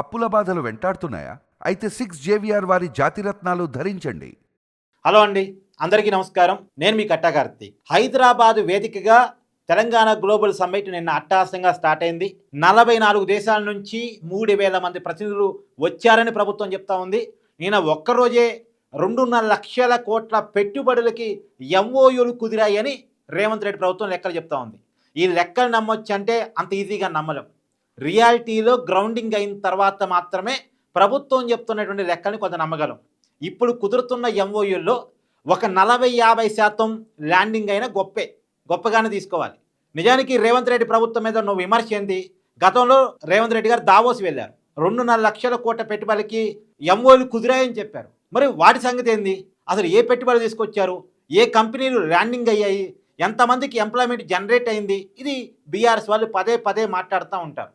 అప్పుల బాధలు వెంటాడుతున్నాయా? అయితే సిక్స్ జేవిఆర్ వారి జాతిరత్నాలు ధరించండి. హలో అండి అందరికీ నమస్కారం. నేను మీ కట్టాకార్తి హైదరాబాద్ వేదికగా తెలంగాణ గ్లోబల్ సమ్మిట్ నిన్న అట్టహాసంగా స్టార్ట్ అయింది. నలభై నాలుగు దేశాల నుంచి మూడు వేల మంది ప్రతినిధులు వచ్చారని ప్రభుత్వం చెప్తా ఉంది. నిన్న ఒక్కరోజే రెండున్నర లక్షల కోట్ల పెట్టుబడులకి ఎంఓయూలు కుదిరాయని రేవంత్ రెడ్డి ప్రభుత్వం లెక్కలు చెప్తా ఉంది. ఈ లెక్కలు నమ్మొచ్చు అంటే అంత ఈజీగా నమ్మలేం. రియాలిటీలో గ్రౌండింగ్ అయిన తర్వాత మాత్రమే ప్రభుత్వం చెప్తున్నటువంటి లెక్కని కొంత నమ్మగలం. ఇప్పుడు కుదురుతున్న ఎంఓయూల్లో ఒక నలభై యాభై శాతం ల్యాండింగ్ అయినా గొప్పే గొప్పగానే తీసుకోవాలి. నిజానికి రేవంత్ రెడ్డి ప్రభుత్వం మీద నువ్వు విమర్శ ఏంది? గతంలో రేవంత్ రెడ్డి గారు దావోస్ వెళ్ళారు. రెండున్నర లక్షల కోట్ల పెట్టుబడికి ఎంఓలు కుదిరాయని చెప్పారు. మరి వాటి సంగతి ఏంది? అసలు ఏ పెట్టుబడి తీసుకొచ్చారు? ఏ కంపెనీలు ల్యాండింగ్ అయ్యాయి? ఎంతమందికి ఎంప్లాయ్మెంట్ జనరేట్ అయింది? ఇది బీఆర్ఎస్ వాళ్ళు పదే పదే మాట్లాడుతూ ఉంటారు.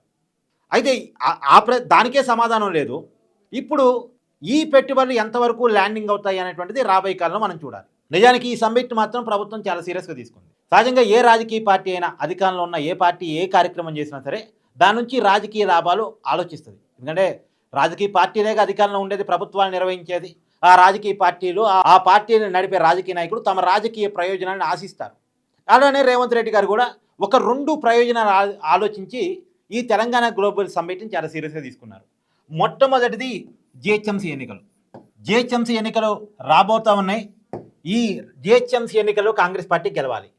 అయితే ఆ- ప్ర దానికే సమాధానం లేదు. ఇప్పుడు ఈ పెట్టుబడులు ఎంతవరకు ల్యాండింగ్ అవుతాయి అనేటువంటిది రాబోయే కాలంలో మనం చూడాలి. నిజానికి ఈ సమ్మిట్ మాత్రం ప్రభుత్వం చాలా సీరియస్గా తీసుకుంది. సహజంగా ఏ రాజకీయ పార్టీ అయినా అధికారంలో ఉన్న ఏ పార్టీ ఏ కార్యక్రమం చేసినా సరే దాని నుంచి రాజకీయ లాభాలు ఆలోచిస్తుంది. ఎందుకంటే రాజకీయ పార్టీలేగా అధికారంలో ఉండేది ప్రభుత్వాలు నిర్వహించేది. ఆ రాజకీయ పార్టీలు ఆ- పార్టీని నడిపే రాజకీయ నాయకులు తమ రాజకీయ ప్రయోజనాలను ఆశిస్తారు. అలానే రేవంత్ రెడ్డి గారు కూడా ఒక రెండు ప్రయోజనాలు ఆ- ఆలోచించి ఈ తెలంగాణ గ్లోబల్ సమ్మిట్ని చాలా సీరియస్గా తీసుకున్నారు. మొట్టమొదటిది జిహెచ్ఎంసీ ఎన్నికలు. జిహెచ్ఎంసీ ఎన్నికలు రాబోతా ఉన్నాయి. ఈ జిహెచ్ఎంసీ ఎన్నికల్లో కాంగ్రెస్ పార్టీ గెలవాలి.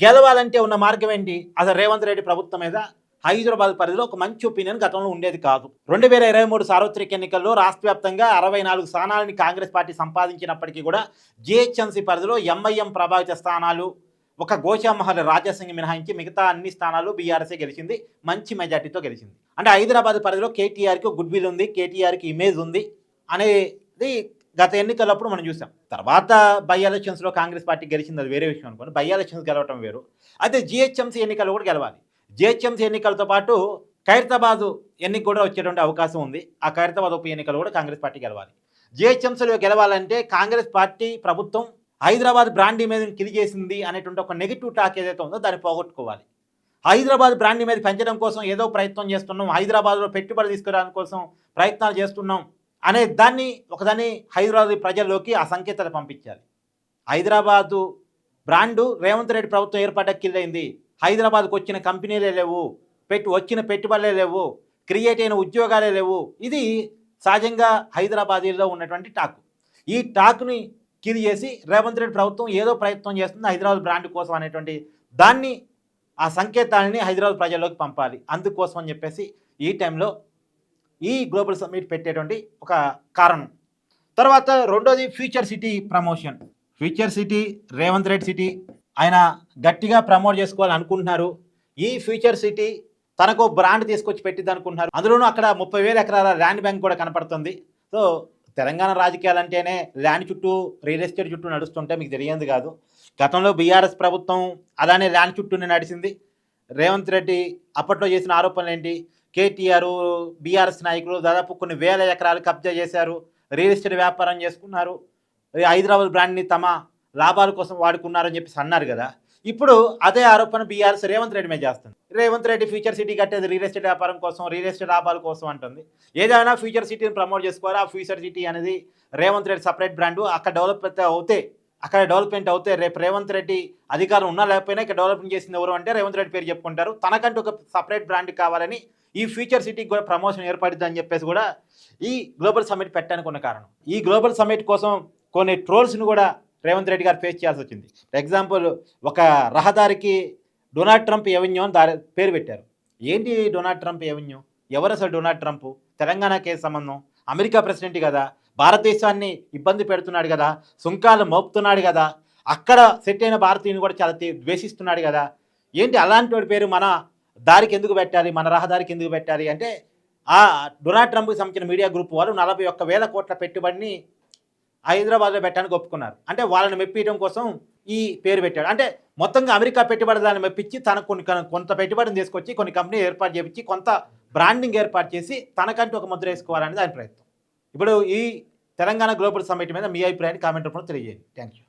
గెలవాలంటే ఉన్న మార్గం ఏంటి? అసలు రేవంత్ రెడ్డి ప్రభుత్వం మీద హైదరాబాద్ పరిధిలో ఒక మంచి ఒపీనియన్ గతంలో ఉండేది కాదు. రెండు వేల ఇరవై మూడు సార్వత్రిక ఎన్నికల్లో రాష్ట్ర వ్యాప్తంగా అరవై నాలుగు స్థానాలని కాంగ్రెస్ పార్టీ సంపాదించినప్పటికీ కూడా జిహెచ్ఎంసీ పరిధిలో ఎంఐఎం ప్రభావిత స్థానాలు ఒక గోషామహల్ రాజాసింగ్ మినహాయించి మిగతా అన్ని స్థానాలు బీఆర్ఎస్ఏ గెలిచింది మంచి మెజార్టీతో గెలిచింది. అంటే హైదరాబాద్ పరిధిలో కేటీఆర్కి గుడ్ విల్ ఉంది కేటీఆర్కి ఇమేజ్ ఉంది అనేది గత ఎన్నికలప్పుడు మనం చూసాం. తర్వాత బై ఎలక్షన్స్లో కాంగ్రెస్ పార్టీ గెలిచింది అది వేరే విషయం అనుకోండి. బై ఎలక్షన్స్ గెలవటం వేరు. అయితే జిహెచ్ఎంసీ ఎన్నికలు కూడా గెలవాలి. జిహెచ్ఎంసీ ఎన్నికలతో పాటు ఖైరతాబాద్ ఎన్నిక కూడా వచ్చేటువంటి అవకాశం ఉంది. ఆ ఖైరతాబాద్ ఉప ఎన్నికలు కూడా కాంగ్రెస్ పార్టీ గెలవాలి. జిహెచ్ఎంసీలో గెలవాలంటే కాంగ్రెస్ పార్టీ ప్రభుత్వం హైదరాబాద్ బ్రాండ్ ఇమేజ్ని కిల్ చేసింది అనేటువంటి ఒక నెగిటివ్ టాక్ ఏదైతే ఉందో దాన్ని పోగొట్టుకోవాలి. హైదరాబాద్ బ్రాండ్ ఇమేజ్ పెంచడం కోసం ఏదో ప్రయత్నం చేస్తున్నాం హైదరాబాద్లో పెట్టుబడి తీసుకురావడం కోసం ప్రయత్నాలు చేస్తున్నాం అనే దాన్ని ఒకదాన్ని హైదరాబాద్ ప్రజల్లోకి ఆ సంకేతాలు పంపించాలి. హైదరాబాదు బ్రాండు రేవంత్ రెడ్డి ప్రభుత్వం ఏర్పడ్డ కిల్లైంది హైదరాబాద్కు వచ్చిన కంపెనీలే లేవు పెట్టి వచ్చిన పెట్టుబడులే లేవు క్రియేట్ అయిన ఉద్యోగాలే లేవు. ఇది సహజంగా హైదరాబాదీలో ఉన్నటువంటి టాక్. ఈ టాక్ని కింది చేసి రేవంత్ రెడ్డి ప్రభుత్వం ఏదో ప్రయత్నం చేస్తుంది హైదరాబాద్ బ్రాండ్ కోసం అనేటువంటి దాన్ని ఆ సంకేతాలని హైదరాబాద్ ప్రజల్లోకి పంపాలి. అందుకోసం అని చెప్పేసి ఈ టైంలో ఈ గ్లోబల్ సమ్మిట్ పెట్టేటువంటి ఒక కారణం. తర్వాత రెండోది future city promotion. Future city Revanth Reddy city ఆయన గట్టిగా ప్రమోట్ చేసుకోవాలని అనుకుంటున్నారు. ఈ ఫ్యూచర్ సిటీ తనకు బ్రాండ్ తీసుకొచ్చి పెట్టింది అనుకుంటున్నారు. అందులోనూ అక్కడ ముప్పై వేల ఎకరాల ల్యాండ్ బ్యాంక్ కూడా కనపడుతుంది. సో తెలంగాణ రాజకీయాలు అంటేనే ల్యాండ్ చుట్టూ రియల్ ఎస్టేట్ చుట్టూ నడుస్తుంటే మీకు తెలియదు కాదు. గతంలో బీఆర్ఎస్ ప్రభుత్వం అలానే ల్యాండ్ చుట్టూనే నడిచింది. రేవంత్ రెడ్డి అప్పట్లో చేసిన ఆరోపణలు ఏంటి కేటీఆర్ బీఆర్ఎస్ నాయకులు దాదాపు కొన్ని వేల ఎకరాలు కబ్జా చేశారు. రియల్ ఎస్టేట్ వ్యాపారం చేసుకున్నారు. ఈ హైదరాబాద్ బ్రాండ్ని తమ లాభాల కోసం వాడుకున్నారని చెప్పేసి అన్నారు కదా. ఇప్పుడు అదే ఆరోపణ బీఆర్ఎస్ రేవంత్ రెడ్డి మీద చేస్తుంది. రేవంత్ రెడ్డి ఫ్యూచర్ సిటీ కట్టేది రియల్ ఎస్టేట్ వ్యాపారం కోసం రియల్ ఎస్టేట్ లాభాల కోసం అంటుంది. ఏదైనా ఫ్యూచర్ సిటీని ప్రమోట్ చేసుకోవాలి. ఆ ఫ్యూచర్ సిటీ అనేది రేవంత్ రెడ్డి సపరేట్ బ్రాండ్ అక్కడ డెవలప్ అవుతే అక్కడ డెవలప్మెంట్ అవుతే రేపు రేవంత్ రెడ్డి అధికారం ఉన్నా లేకపోయినా ఇక్కడ డెవలప్మెంట్ చేసింది ఎవరు అంటే రేవంత్ రెడ్డి పేరు చెప్పుకుంటారు. తనకంటూ ఒక సపరేట్ బ్రాండ్ కావాలని ఈ ఫ్యూచర్ సిటీకి కూడా ప్రమోషన్ ఏర్పడుతుంది అని చెప్పేసి కూడా ఈ గ్లోబల్ సమ్మిట్ పెట్టడానికి ఉన్న కారణం. ఈ గ్లోబల్ సమ్మిట్ కోసం కొన్ని ట్రోల్స్ని కూడా రేవంత్ రెడ్డి గారు ఫేస్ చేయాల్సి వచ్చింది. ఫర్ ఎగ్జాంపుల్ ఒక రహదారికి డొనాల్డ్ ట్రంప్ ఎవెన్యూ అని దారి పేరు పెట్టారు. ఏంటి డొనాల్డ్ ట్రంప్ ఎవెన్యూ? ఎవరు అసలు డొనాల్డ్ ట్రంప్? తెలంగాణకే సంబంధం? అమెరికా ప్రెసిడెంట్ కదా. భారతదేశాన్ని ఇబ్బంది పెడుతున్నాడు కదా. సుంకాలు మోపుతున్నాడు కదా. అక్కడ సెట్ అయిన భారతీయుని కూడా చాలా తీ- ద్వేషిస్తున్నాడు కదా. ఏంటి అలాంటి వాడి పేరు మన దారికి ఎందుకు పెట్టాలి? మన రహదారికి ఎందుకు పెట్టాలి? అంటే ఆ డొనాల్డ్ ట్రంప్కి సంబంధించిన మీడియా గ్రూప్ వాళ్ళు నలభై ఒక్క వేల కోట్ల పెట్టుబడిని హైదరాబాద్లో పెట్టడానికి ఒప్పుకున్నారు. అంటే వాళ్ళని మెప్పించడం కోసం ఈ పేరు పెట్టాడు. అంటే మొత్తంగా అమెరికా పెట్టుబడిదారిని మెప్పించి తనకు కొన్ని కొంత పెట్టుబడిని తీసుకొచ్చి కొన్ని కంపెనీ ఏర్పాటు చేయించి కొంత బ్రాండింగ్ ఏర్పాటు చేసి తనకంటూ ఒక ముద్ర వేసుకోవాలనేది ఆయన ప్రయత్నం. ఇప్పుడు ఈ తెలంగాణ గ్లోబల్ సమ్మిట్ మీద మీ అభిప్రాయాన్ని కామెంట్ రూపంలో తెలియజేయండి. Thank you.